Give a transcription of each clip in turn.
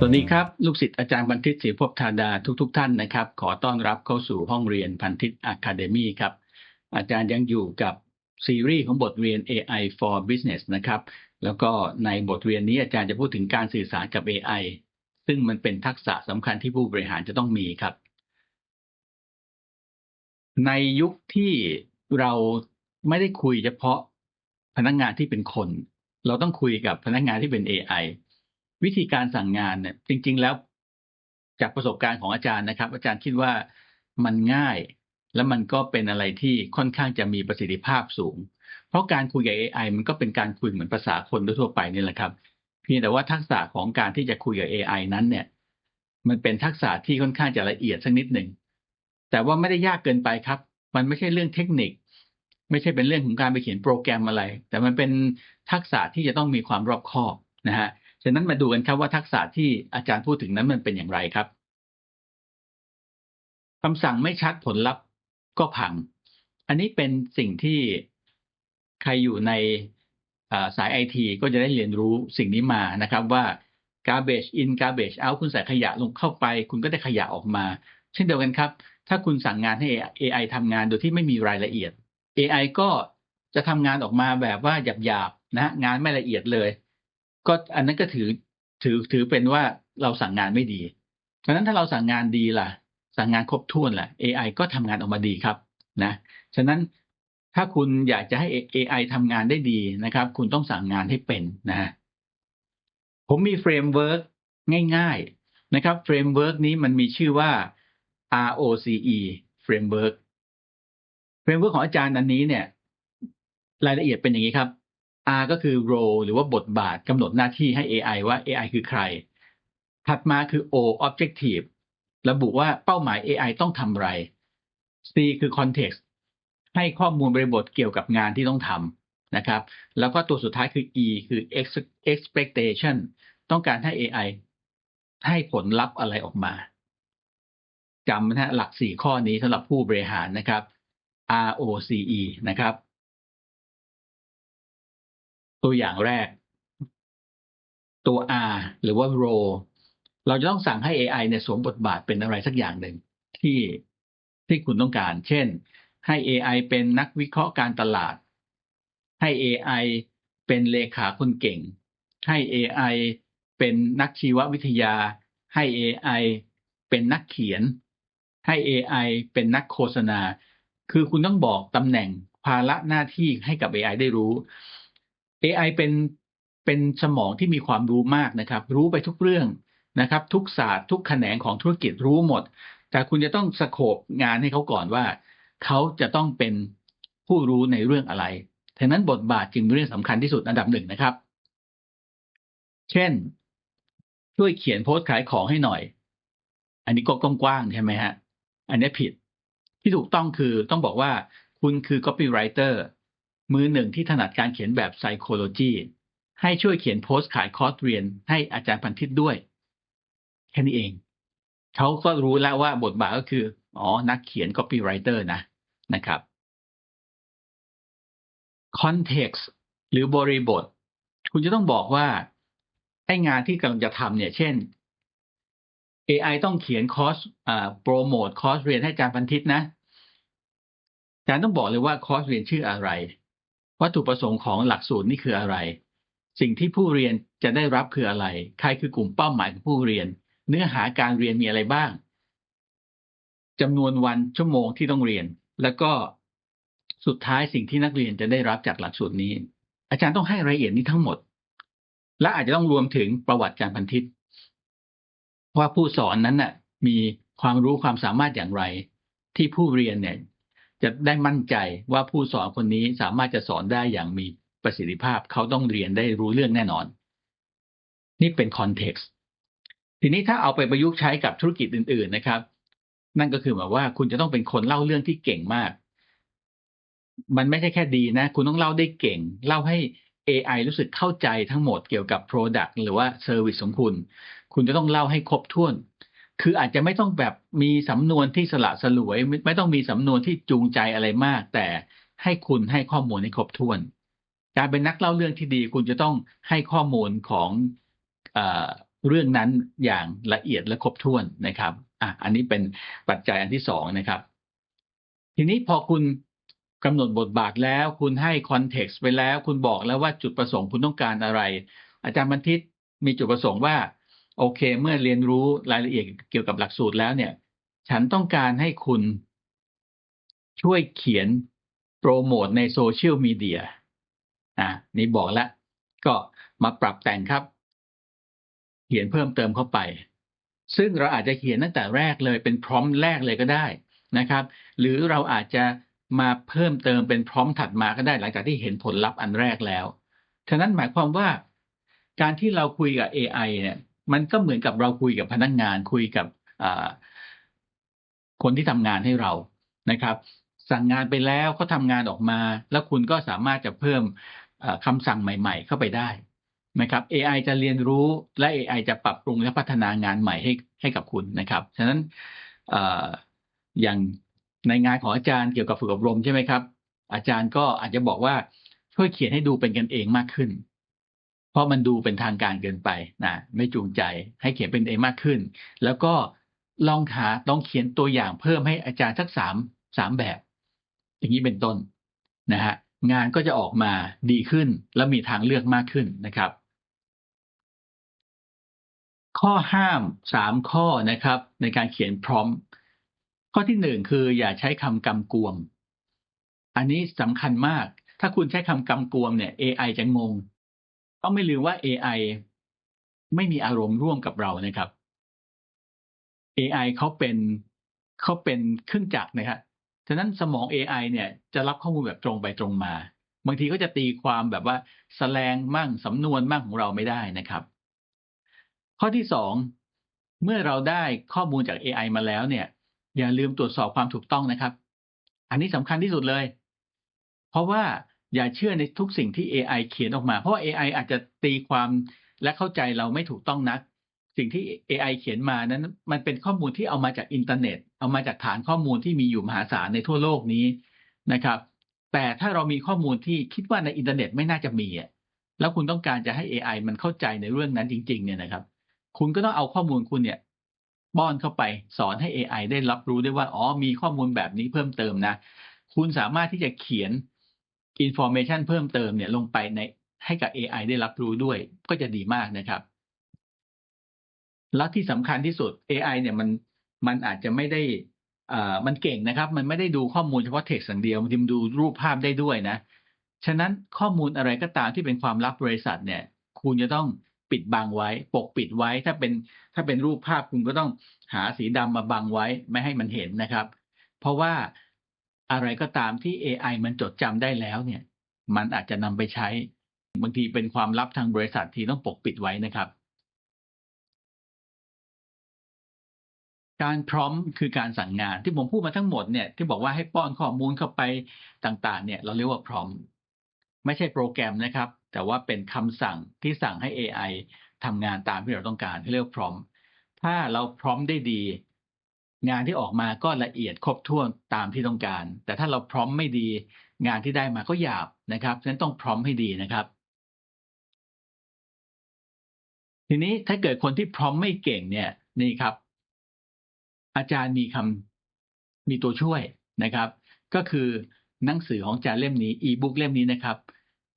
สวัสดีครับ ลูกศิษย์อาจารย์บันทิตศรีภพธาดาทุกๆทท่านนะครับ ขอต้อนรับเข้าสู่ห้องเรียนพันทิตอะคาเดมีครับ อาจารย์ยังอยู่กับซีรีส์ของบทเรียน AI for Business นะครับ แล้วก็ในบทเรียนนี้อาจารย์จะพูดถึงการสื่อสารกับ AI ซึ่งมันเป็นทักษะสำคัญที่ผู้บริหารจะต้องมีครับ ในยุคที่เราไม่ได้คุยเฉพาะพนักงานที่เป็นคน เราต้องคุยกับพนักงานที่เป็น AI วิธีการสั่งงานเนี่ย จริง ๆ แล้วจากประสบการณ์ของอาจารย์นะครับ อาจารย์คิดว่ามันง่าย และมันก็เป็นอะไรที่ค่อนข้างจะมีประสิทธิภาพสูง เพราะการคุยกับ AI มันก็เป็นการคุยเหมือนภาษาคนทั่วไปนี่แหละครับ เพียงแต่ว่าทักษะของการที่จะคุยกับ AI นั้นเนี่ย มันเป็นทักษะที่ค่อนข้างจะละเอียดสักนิดหนึ่งแต่ว่าไม่ได้ยากเกินไปครับ มันไม่ใช่เรื่องเทคนิค ไม่ใช่เป็นเรื่องของการไปเขียนโปรแกรมอะไร แต่มันเป็นทักษะที่จะต้องมีความรอบคอบนะฮะ ฉะนั้นมาดูกันครับว่าทักษะที่อาจารย์พูดถึงนั้นมันเป็นอย่างไรครับคำสั่งไม่ชัดผลลัพธ์ก็พัง อันนี้เป็นสิ่งที่ใครอยู่ในสายไอทีก็จะได้เรียนรู้สิ่งนี้มานะครับว่า garbage in garbage out คุณใส่ขยะลงเข้าไป คุณก็ได้ขยะออกมา เช่นเดียวกันครับ ถ้าคุณสั่งงานให้ AI ทำงานโดยที่ไม่มีรายละเอียด AI ก็จะทำงานออกมาแบบว่าหยาบๆนะงานไม่ละเอียดเลย ก็อันนั้นก็ถือถือถือเป็นว่าเราสั่งงานไม่ดีเพราะนั้นถ้าเราสั่งงานดีล่ะ สั่งงานครบถ้วนแหละ AI ก็ทำงานออกมาดีครับนะฉะนั้นถ้าคุณอยากจะให้ AI ทำงานได้ดีนะครับ คุณต้องสั่งงานให้เป็นนะฮะผมมีเฟรมเวิร์กง่าย ๆนะครับเฟรมเวิร์กนี้มันมีชื่อว่า ROCE เฟรมเวิร์กเฟรมเวิร์กของอาจารย์อันนี้เนี่ย รายละเอียดเป็นอย่างนี้ครับ R ก็คือ role หรือว่าบทบาทกำหนดหน้าที่ให้ AI ว่า AI คือใคร ถัดมาคือ O objective ระบุว่าเป้าหมาย AI ต้องทำอะไร C คือ context ให้ข้อมูลบริบทเกี่ยวกับงานที่ต้องทำนะครับ แล้วก็ตัวสุดท้ายคือ E คือ expectation ต้องการให้ AI ให้ผลลัพธ์อะไรออกมาจำนะฮะหลักสี่ข้อนี้สำหรับผู้บริหารนะครับ ROCE นะครับ ตัวอย่างแรก ตัว R หรือว่า role เราจะต้องสั่งให้ AI เนี่ยสวมบทบาทเป็นอะไรสักอย่างหนึ่งที่ที่คุณต้องการ เช่น ให้ AI เป็นนักวิเคราะห์การตลาด ให้ AI เป็นเลขาคนเก่ง ให้ AI เป็นนักชีววิทยา ให้ AI เป็นนักเขียน ให้ AI เป็นนักโฆษณา คือคุณต้องบอกตำแหน่งภาระหน้าที่ให้กับ AI ได้รู้ AI เป็นเป็นสมองที่มีความรู้มากนะครับ รู้ไปทุกเรื่องนะครับ ทุกศาสตร์ ทุกแขนงของธุรกิจรู้หมด แต่คุณจะต้องสโคบงานให้เขาก่อนว่า เขาจะต้องเป็นผู้รู้ในเรื่องอะไรฉะนั้นบทบาทจึงเป็นเรื่องสำคัญที่สุดอันดับหนึ่งนะครับ เช่น ช่วยเขียนโพสต์ขายของให้หน่อย อันนี้ก็กว้างๆใช่ไหมฮะ อันนี้ผิด ที่ถูกต้องคือต้องบอกว่าคุณคือ copywriter มือหนึ่งที่ถนัดการเขียนแบบ psychology ให้ช่วยเขียนโพสต์ขายคอร์สเรียนให้อาจารย์พันทิตด้วย แค่นี้เอง เขาก็รู้แล้วว่าบทบาทก็คือ อ๋อ นักเขียน copywriter นะนะครับ context หรือบริบท คุณจะต้องบอกว่าไอ้งานที่กำลังจะทำเนี่ย เช่น AI ต้องเขียนคอร์สโปรโมทคอร์สเรียนให้อาจารย์พันทิตนะอาจารย์ต้องบอกเลยว่าคอร์สเรียนชื่ออะไร วัตถุประสงค์ของหลักสูตรนี่คืออะไร สิ่งที่ผู้เรียนจะได้รับคืออะไร ใครคือกลุ่มเป้าหมายของผู้เรียน เนื้อหาการเรียนมีอะไรบ้างจำนวนวันชั่วโมงที่ต้องเรียน แล้วก็สุดท้ายสิ่งที่นักเรียนจะได้รับจากหลักสูตรนี้ อาจารย์ต้องให้รายละเอียดนี้ทั้งหมด และอาจจะต้องรวมถึงประวัติการพันทิตว่าผู้สอนนั้นน่ะ มีความรู้ความสามารถอย่างไร ที่ผู้เรียนเนี่ย จะได้มั่นใจว่าผู้สอนคนนี้สามารถจะสอนได้อย่างมีประสิทธิภาพ เขาต้องเรียนได้รู้เรื่องแน่นอน นี่เป็นคอนเท็กซ์ทีนี้ถ้าเอาไปประยุกต์ใช้กับธุรกิจอื่น ๆนะครับ นั่นก็คือหมายว่าคุณจะต้องเป็นคนเล่าเรื่องที่เก่งมาก มันไม่ใช่แค่ดีนะ คุณต้องเล่าได้เก่ง เล่าให้ AI รู้สึกเข้าใจทั้งหมดเกี่ยวกับ Product หรือว่า Service ของคุณ คุณจะต้องเล่าให้ครบถ้วน คืออาจจะไม่ต้องแบบมีสำนวนที่สละสลวย ไม่ต้องมีสำนวนที่จูงใจอะไรมาก แต่ให้คุณให้ข้อมูลให้ครบถ้วน การเป็นนักเล่าเรื่องที่ดีคุณจะต้องให้ข้อมูลของอเรื่องนั้นอย่างละเอียดและครบถ้วนนะครับอะอันนี้เป็นปัจจัยอันที่สองนะครับ ทีนี้พอคุณกำหนดบทบาทแล้ว คุณให้คอนเท็กซ์ไปแล้ว คุณบอกแล้วว่าจุดประสงค์คุณต้องการอะไร อาจารย์บันทิตมีจุดประสงค์ว่า โอเค เมื่อเรียนรู้รายละเอียดเกี่ยวกับหลักสูตรแล้วเนี่ย ฉันต้องการให้คุณช่วยเขียนโปรโมทในโซเชียลมีเดียอะนี่บอกแล้ว ก็มาปรับแต่งครับ เขียนเพิ่มเติมเข้าไป ซึ่งเราอาจจะเขียนตั้งแต่แรกเลยเป็นพร้อมแรกเลยก็ได้นะครับ หรือเราอาจจะมาเพิ่มเติมเป็นพร้อมถัดมาก็ได้หลังจากที่เห็นผลลัพธ์อันแรกแล้ว ฉะนั้นหมายความว่าการที่เราคุยกับ AI เนี่ย มันก็เหมือนกับเราคุยกับพนักงานคุยกับคนที่ทำงานให้เรานะครับ สั่งงานไปแล้วเขาทำงานออกมา แล้วคุณก็สามารถจะเพิ่มคำสั่งใหม่ ๆ เข้าไปได้นะครับ AI จะเรียนรู้และ AI จะปรับปรุงและพัฒนางานใหม่ให้ให้กับคุณนะครับ ฉะนั้นอย่างในงานของอาจารย์เกี่ยวกับฝึกอบรมใช่ไหมครับ อาจารย์ก็อาจจะบอกว่าช่วยเขียนให้ดูเป็นกันเองมากขึ้น ราะมันดูเป็นทางการเกินไปนะไม่จูงใจให้เขียนเป็นเองมากขึ้น แล้วก็ลองหาลองเขียนตัวอย่างเพิ่มให้อาจารย์สักสามสามแบบ อย่างนี้เป็นต้นนะฮะงานก็จะออกมาดีขึ้นและมีทางเลือกมากขึ้นนะครับ ข้อห้ามสามข้อนะครับ ในการเขียนพร้อม ข้อที่หนึ่งคืออย่าใช้คำกำกวม อันนี้สำคัญมาก ถ้าคุณใช้คำกำกวมเนี่ย AI จะงง ต้องไม่ลืมว่า AI ไม่มีอารมณ์ร่วมกับเรานะครับ AI เขาเป็นเขาเป็นเครื่องจักรนะครับฉะนั้นสมอง AI เนี่ยจะรับข้อมูลแบบตรงไปตรงมา บางทีก็จะตีความแบบว่าแสลงมั่งสำนวนมั่งของเราไม่ได้นะครับ ข้อที่สองเมื่อเราได้ข้อมูลจาก AI มาแล้วเนี่ย อย่าลืมตรวจสอบความถูกต้องนะครับ อันนี้สำคัญที่สุดเลย เพราะว่า อย่าเชื่อในทุกสิ่งที่ AI เขียนออกมา เพราะ AI อาจจะตีความและเข้าใจเราไม่ถูกต้องนัก สิ่งที่ AI เขียนมานั้น มันเป็นข้อมูลที่เอามาจากอินเทอร์เน็ต เอามาจากฐานข้อมูลที่มีอยู่มหาศาลในทั่วโลกนี้นะครับ แต่ถ้าเรามีข้อมูลที่คิดว่าในอินเทอร์เน็ตไม่น่าจะมีอะแล้วคุณต้องการจะให้ AI มันเข้าใจในเรื่องนั้นจริง ๆ เนี่ยนะครับ คุณก็ต้องเอาข้อมูลคุณเนี่ยป้อนเข้าไปสอนให้ AI ได้รับรู้ได้ว่าอ๋อมีข้อมูลแบบนี้เพิ่มเติมนะ คุณสามารถที่จะเขียน อินโฟเมชันเพิ่มเติมเนี่ยลงไปในให้กับ AI ได้รับรู้ด้วย ก็จะดีมากนะครับ แล้วที่สำคัญที่สุด AI เนี่ยมันมันอาจจะไม่ได้อ่ามันเก่งนะครับ มันไม่ได้ดูข้อมูลเฉพาะเท็กซ์อย่างเดียวมันดูรูปภาพได้ด้วยนะ ฉะนั้นข้อมูลอะไรก็ตามที่เป็นความลับบริษัทเนี่ย คุณจะต้องปิดบังไว้ ปกปิดไว้ ถ้าเป็นถ้าเป็นรูปภาพคุณก็ต้องหาสีดำมาบังไว้ ไม่ให้มันเห็นนะครับ เพราะว่า อะไรก็ตามที่ AI มันจดจำได้แล้วเนี่ย มันอาจจะนำไปใช้ บางทีเป็นความลับทางบริษัทที่ต้องปกปิดไว้นะครับ การพร้อมคือการสั่งงานที่ผมพูดมาทั้งหมดเนี่ยที่บอกว่าให้ป้อนข้อมูลเข้าไปต่างๆ เนี่ยเราเรียกว่าพร้อม ไม่ใช่โปรแกรมนะครับ แต่ว่าเป็นคำสั่งที่สั่งให้ AI ทำงานตามที่เราต้องการที่เรียกว่าพร้อม ถ้าเราพร้อมได้ดี งานที่ออกมาก็ละเอียดครบถ้วนตามที่ต้องการ แต่ถ้าเราพร้อมไม่ดี งานที่ได้มาก็หยาบนะครับฉะนั้นต้องพร้อมให้ดีนะครับ ทีนี้ถ้าเกิดคนที่พร้อมไม่เก่งเนี่ยนี่ครับ อาจารย์มีคำมีตัวช่วยนะครับ ก็คือหนังสือของอาจารย์เล่มนี้อีบุ๊กเล่มนี้นะครับ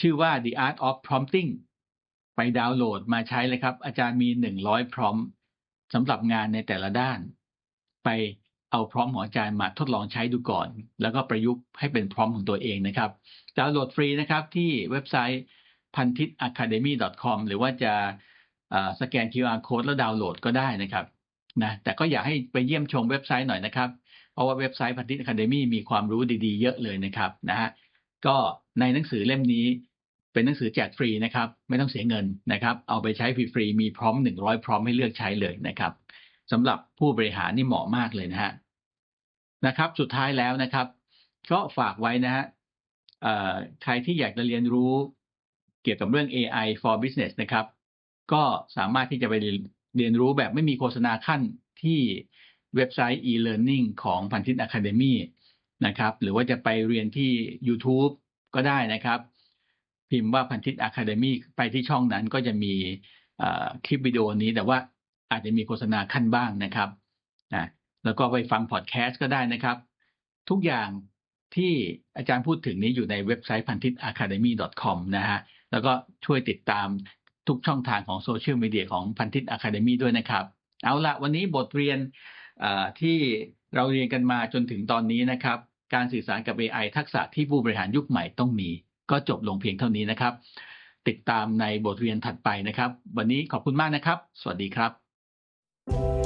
ชื่อว่า The Art of Prompting ไปดาวน์โหลดมาใช้เลยครับ อาจารย์มีหนึ่งร้อยพร้อมสำหรับงานในแต่ละด้าน ไปเอาพร้อมของอาจารย์มาทดลองใช้ดูก่อน แล้วก็ประยุกต์ให้เป็นพร้อมของตัวเองนะครับดาวน์โหลดฟรีนะครับที่เว็บไซต์พันทิต academy com หรือว่าจะสแกน QR code แล้วดาวน์โหลดก็ได้นะครับนะแต่ก็อยากให้ไปเยี่ยมชมเว็บไซต์หน่อยนะครับ เพราะว่าเว็บไซต์พันธิตอะคาเดมี่มีความรู้ดีๆ เยอะเลยนะครับนะฮะก็ในหนังสือเล่มนี้เป็นหนังสือแจกฟรีนะครับ ไม่ต้องเสียเงินนะครับ เอาไปใช้ฟรีๆมีพร้อมหนึ่งร้อยพร้อมให้เลือกใช้เลยนะครับ สำหรับผู้บริหารนี่เหมาะมากเลยนะฮะนะครับ สุดท้ายแล้วนะครับก็ฝากไว้นะฮะใครที่อยากจะเรียนรู้เกี่ยวกับเรื่อง AI for business นะครับ ก็สามารถที่จะไปเรียนรู้แบบไม่มีโฆษณาขั้นที่เว็บไซต์ e-learning ของพันทิตอะคาเดมี่นะครับ หรือว่าจะไปเรียนที่ YouTube ก็ได้นะครับ พิมพ์ว่าพันทิตอะคาเดมี่ไปที่ช่องนั้นก็จะมีคลิปวิดีโอนี้แต่ว่า อาจจะมีโฆษณาขั้นบ้างนะครับนะแล้วก็ไปฟังพอดแคสต์ก็ได้นะครับ ทุกอย่างที่อาจารย์พูดถึงนี้อยู่ในเว็บไซต์ pantitacademy.com นะฮะแล้วก็ช่วยติดตามทุกช่องทางของโซเชียลมีเดียของพันทิตอะคาเดมีด้วยนะครับ เอาละวันนี้บทเรียนที่เราเรียนกันมาจนถึงตอนนี้นะครับ การสื่อสารกับ AI ทักษะที่ผู้บริหารยุคใหม่ต้องมี ก็จบลงเพียงเท่านี้นะครับ ติดตามในบทเรียนถัดไปนะครับ วันนี้ขอบคุณมากนะครับ สวัสดีครับ thank you